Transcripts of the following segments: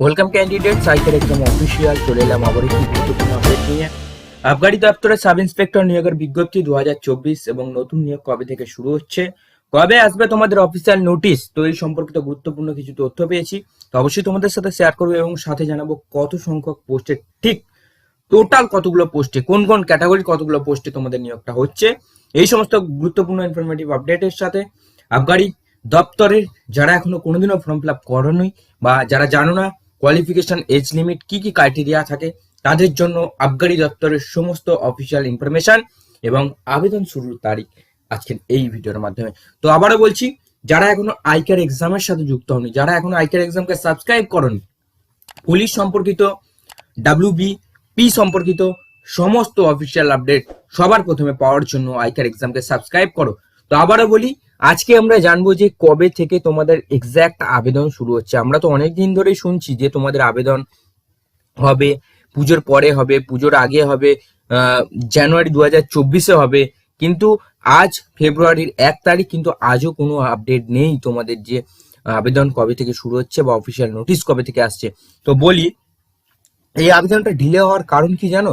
Welcome candidate cycle একদম official চলে এলাম আবার একটি গুরুত্বপূর্ণ আপডেট নিয়ে আবগারি দপ্তরের সাব ইন্সপেক্টর নিয়োগের বিজ্ঞপ্তি দুহাজার চব্বিশ এবং নতুন নিয়োগ কবে থেকে শুরু হচ্ছে? কবে আসবে তোমাদের অফিসিয়াল নোটিশ তো এই সম্পর্কিত গুরুত্বপূর্ণ কিছু তথ্য পেয়েছি। তো অবশ্যই তোমাদের সাথে শেয়ার করব এবং সাথে জানাব কত সংখ্যক পোস্টে ঠিক টোটাল কতগুলো পোস্টে কোন কোন ক্যাটাগরি কতগুলো পোস্টে তোমাদের নিয়োগটা হচ্ছে। এই সমস্ত গুরুত্বপূর্ণ ইনফরমেটিভ আপডেটের সাথে আবগারি দপ্তরের যারা এখনও কোনোদিনও ফর্ম ফিল আপ করোনি বা যারা জানো না কোয়ালিফিকেশন এজ লিমিট কি কি ক্রাইটেরিয়া থাকে, তাদের জন্য আবগারি দপ্তরের সমস্ত অফিসিয়াল ইনফরমেশন এবং আবেদন শুরুর তারিখ আজকের এই ভিডিওর মাধ্যমে। তো আবারও বলছি, যারা এখনও আইকার এক্সামের সাথে যুক্ত হননি, যারা এখনও আইকার এক্সামকে সাবস্ক্রাইব করনি পুলিশ সম্পর্কিত ডাব্লিউবি পি সম্পর্কিত সমস্ত অফিসিয়াল আপডেট সবার প্রথমে পাওয়ার জন্য আইকার এক্সামকে সাবস্ক্রাইব করো। তো আবারও বলি আজকে আমরা জানব যে কবে থেকে তোমাদের এক্স্যাক্ট আবেদন শুরু হচ্ছে। আমরা তো অনেক দিন ধরেই শুনছি যে তোমাদের আবেদন হবে, পুজোর পরে হবে, পুজোর আগে হবে জানুয়ারি দু হাজার চব্বিশে হবে। কিন্তু আজ ফেব্রুয়ারির এক তারিখ কিন্তু আজও কোনো আপডেট নেই তোমাদের যে আবেদন কবে থেকে শুরু হচ্ছে বা অফিসিয়াল নোটিশ কবে থেকে আসছে। তো বলি, এই আবেদনটা ঢিলে হওয়ার কারণ কি জানো?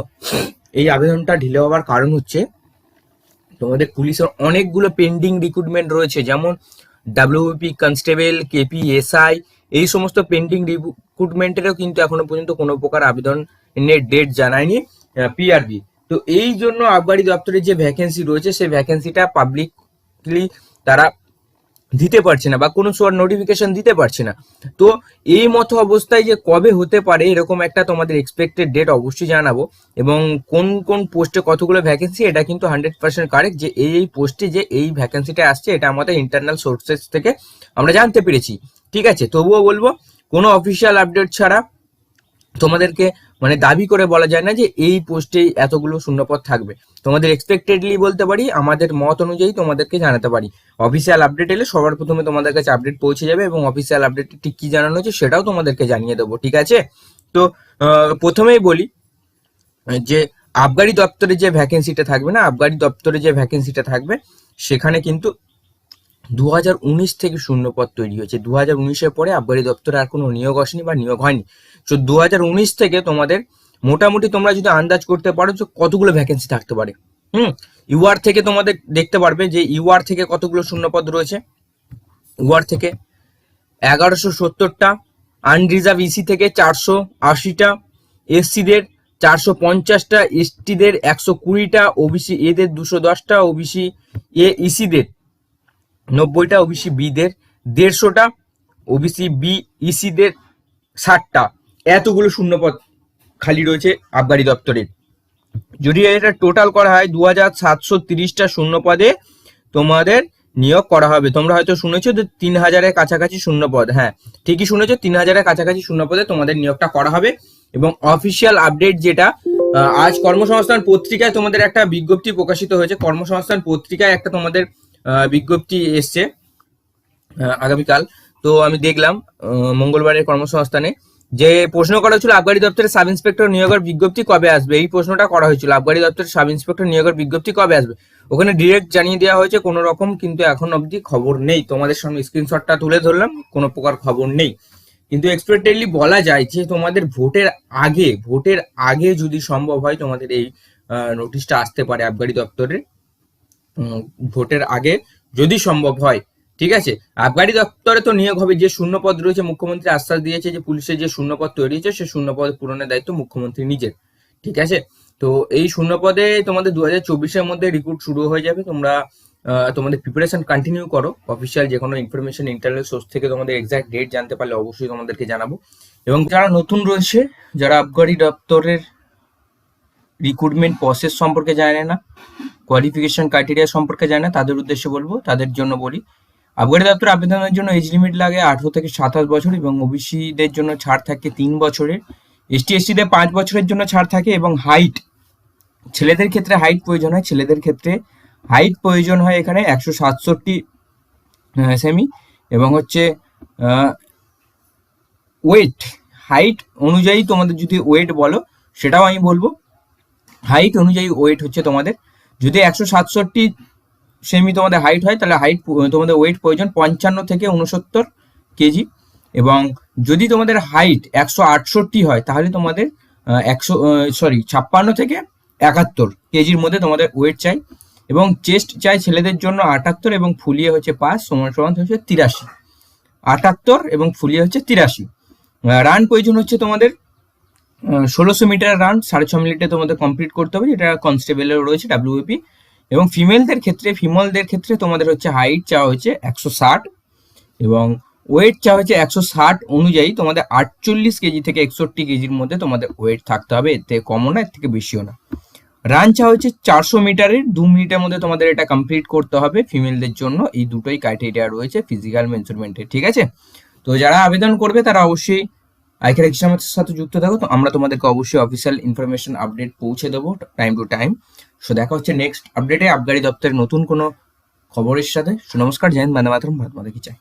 এই আবেদনটা ঢিলে হওয়ার কারণ হচ্ছে তোমাদের পুলিশের অনেকগুলো পেন্ডিং রিক্রুটমেন্ট রয়েছে, যেমন ডাব্লিউপি কনস্টেবল কেপি এসআই এই সমস্ত পেন্ডিং রিক্রুটমেন্টেরও কিন্তু এখনও পর্যন্ত কোনো প্রকার আবেদনের ডেট জানায়নি পিআরবি তো এই জন্য আবগারি দপ্তরের যে ভ্যাকেন্সি রয়েছে, সেই ভ্যাকেন্সিটা পাবলিকলি তারা দিতে পারছে না বা কোনো সোয়ার নোটিফিকেশন দিতে পারছে না। তো এই মতো অবস্থায় যে কবে হতে পারে এরকম একটা তোমাদের এক্সপেক্টেড ডেট অবশ্যই জানাব এবং কোন কোন পোস্টে কতগুলো ভ্যাকেন্সি এটা কিন্তু হান্ড্রেড পার্সেন্ট কারেক্ট যে এই এই পোস্টে যে এই ভ্যাকেন্সিটা আসছে এটা আমাদের ইন্টারনাল সোর্সেস থেকে আমরা জানতে পেরেছি। ঠিক আছে? তবুও বলব, কোনো অফিসিয়াল আপডেট ছাড়া তোমাদেরকে মানে দাবি করে বলা যায় না যে এই পোস্টে এতগুলো শূন্যপদ থাকবে। তোমাদের এক্সপেক্টেডলি বলতে পারি, আমাদের মত অনুযায়ী তোমাদেরকে জানাতে পারি। অফিসিয়াল আপডেট এলে সবার প্রথমে তোমাদের কাছে আপডেট পৌঁছে যাবে এবং অফিসিয়াল আপডেট ঠিক কি জানানো হচ্ছে সেটাও তোমাদেরকে জানিয়ে দেবো, ঠিক আছে? তো প্রথমেই বলি যে আবগারি দপ্তরে যে ভ্যাকেন্সিটা থাকবে না, আবগারি দপ্তরে যে ভ্যাকেন্সিটা থাকবে, সেখানে কিন্তু দু হাজার উনিশ থেকে শূন্যপদ তৈরি হয়েছে। দু হাজার উনিশের পরে আবগারি দপ্তরে আর কোনো নিয়োগ আসেনি বা নিয়োগ হয়নি। তো দু হাজার উনিশ থেকে তোমাদের মোটামুটি তোমরা যদি আন্দাজ করতে পারো যে কতগুলো ভ্যাকেন্সি থাকতে পারে। হুম? ইউআর থেকে তোমাদের দেখতে পারবে যে ইউআর থেকে কতগুলো শূন্যপদ রয়েছে। ইউআর থেকে এগারোশো সত্তরটা আনরিজার্ভ ইসি থেকে চারশো আশিটা এসসিদের চারশো পঞ্চাশটা এসটিদের একশো কুড়িটা ওবিসি এদের দুশো দশটা ওবিসি এ ইসিদের নব্বইটা ওবিসি বিদের দেড়শোটা ওবিসি বি ইসিদের ষাটটা। এতগুলো শূন্যপদ খালি রয়েছে আবগারি দপ্তরের। যদি এটা টোটাল করা হয় দু হাজার সাতশো তিরিশটা শূন্যপদে তোমাদের নিয়োগ করা হবে। তোমরা হয়তো শুনেছো যে তিন হাজারের কাছাকাছি শূন্যপদ। হ্যাঁ ঠিকই শুনেছো তিন হাজারের কাছাকাছি শূন্যপদে তোমাদের নিয়োগটা করা হবে এবং অফিসিয়াল আপডেট যেটা আজ কর্মসংস্থান পত্রিকায় তোমাদের একটা বিজ্ঞপ্তি প্রকাশিত হয়েছে। কর্মসংস্থান পত্রিকায় একটা তোমাদের বিজ্ঞপ্তি এসছে আগামীকাল। তো আমি দেখলাম মঙ্গলবারের কর্মসংস্থানে। যে প্রশ্ন করা হয়েছিল, আবগারি দপ্তরের সাব ইন্সপেক্টর নিয়োগের বিজ্ঞপ্তি কবে আসবে? এই প্রশ্নটা করা হয়েছিল। আবগারি দপ্তরের সাব ইন্সপেক্টর নিয়োগের বিজ্ঞপ্তি কবে আসবে? ওখানে ডিরেক্ট জানিয়ে দেওয়া হয়েছে, কোনো রকম কিন্তু এখন অবধি খবর নেই। তোমাদের সামনে স্ক্রিনশটটা তুলে ধরলাম, কোনো প্রকার খবর নেই। কিন্তু এক্সপেক্টেডলি বলা যায় যে, তোমাদের ভোটের আগে ভোটের আগে যদি সম্ভব হয়, তোমাদের এই নোটিশটা আসতে পারে আবগারি দপ্তরের। ভোটের আগে যদি সম্ভব হয়, ঠিক আছে? আবগারি দপ্তরে তো নিয়োগ হবে, যে শূন্যপদ রয়েছে, মুখ্যমন্ত্রী আশ্বাস দিয়েছে যে পুলিশের যে শূন্যপদ তৈরি হয়েছে সেই শূন্যপদ পূরণের দায়িত্ব মুখ্যমন্ত্রী নিজের, ঠিক আছে? তো এই শূন্যপদে তোমাদের দু হাজার চব্বিশের মধ্যে রিক্রুট শুরু হয়ে যাবে, তোমরা তোমাদের প্রিপারেশন কন্টিনিউ করো অফিসিয়াল যে কোনো ইনফরমেশন ইন্টারনেট সোর্স থেকে তোমাদের এক্সাক্ট ডেট জানতে পারলে অবশ্যই তোমাদেরকে জানাব। এবং যারা নতুন রয়েছে, যারা আবগারি দপ্তরের রিক্রুটমেন্ট প্রসেস সম্পর্কে জানে না কোয়ালিফিকেশন ক্রাইটেরিয়া সম্পর্কে জানে না, তাদের উদ্দেশ্যে বলব, তাদের জন্য বলি। আবগারি দপ্তর আবেদনের জন্য এজ লিমিট লাগে আঠারো থেকে সাতাশ বছর এবং ওবিসিদের জন্য ছাড় থাকে তিন বছরের। এসটি এসটিদের পাঁচ বছরের জন্য ছাড় থাকে এবং হাইট ছেলেদের ক্ষেত্রে হাইট প্রয়োজন হয়, ছেলেদের ক্ষেত্রে হাইট প্রয়োজন হয় এখানে একশো সাতষট্টি সেমি এবং হচ্ছে ওয়েট হাইট অনুযায়ী তোমাদের যদি ওয়েট বলো, সেটাও আমি বলব। হাইট অনুযায়ী ওয়েট হচ্ছে তোমাদের। যদি একশো সাতষট্টি সেমি তোমাদের হাইট হয়, তাহলে হাইট তোমাদের ওয়েট প্রয়োজন পঞ্চান্ন থেকে উনসত্তর কেজি। এবং যদি তোমাদের হাইট একশো আটষট্টি হয়, তাহলে তোমাদের একশো সরি ছাপ্পান্ন থেকে একাত্তর কেজির মধ্যে তোমাদের ওয়েট চাই। এবং চেস্ট চাই ছেলেদের জন্য আটাত্তর এবং ফুলিয়ে হচ্ছে পাঁচ, সমান সমান হচ্ছে তিরাশি। আটাত্তর এবং ফুলিয়ে হচ্ছে তিরাশি। রান প্রয়োজন হচ্ছে তোমাদের ষোলোশো মিটার রান, সাড়ে ছ মিনিটে তোমাদের কমপ্লিট করতে হবে, যেটা কনস্টেবলের রয়েছে ডাব্লিউপি এবং ফিমেলদের ক্ষেত্রে ফিমেলদের ক্ষেত্রে তোমাদের হচ্ছে হাইট চাওয়া হচ্ছে একশো ষাট এবং ওয়েট চাওয়া হচ্ছে একশো ষাট অনুযায়ী তোমাদের আটচল্লিশ কেজি থেকে একষট্টি কেজির মধ্যে তোমাদের ওয়েট থাকতে হবে, এর থেকে কমও না, এর থেকে বেশিও না। রান চাওয়া হচ্ছে চারশো মিটারের, দু মিনিটের মধ্যে তোমাদের এটা কমপ্লিট করতে হবে ফিমেলদের জন্য, এই দুটোই ক্রাইটেরিয়া রয়েছে ফিজিক্যাল মেজারমেন্টের ঠিক আছে? তো যারা আবেদন করবে, তারা অবশ্যই আইকার এক্সামের সাথে যুক্ত থাকো, তো আমরা তোমাদেরকে অবশ্যই অফিসিয়াল ইনফরমেশন আপডেট পৌঁছে দেবো টাইম টু টাইম সো দেখা হচ্ছে নেক্সট আপডেটে আবগারি দপ্তরের নতুন কোনো খবরের সাথে। সো নমস্কার মানে হিন্দ, বন্দে মাতরম, ভারত মাতা কি চাই।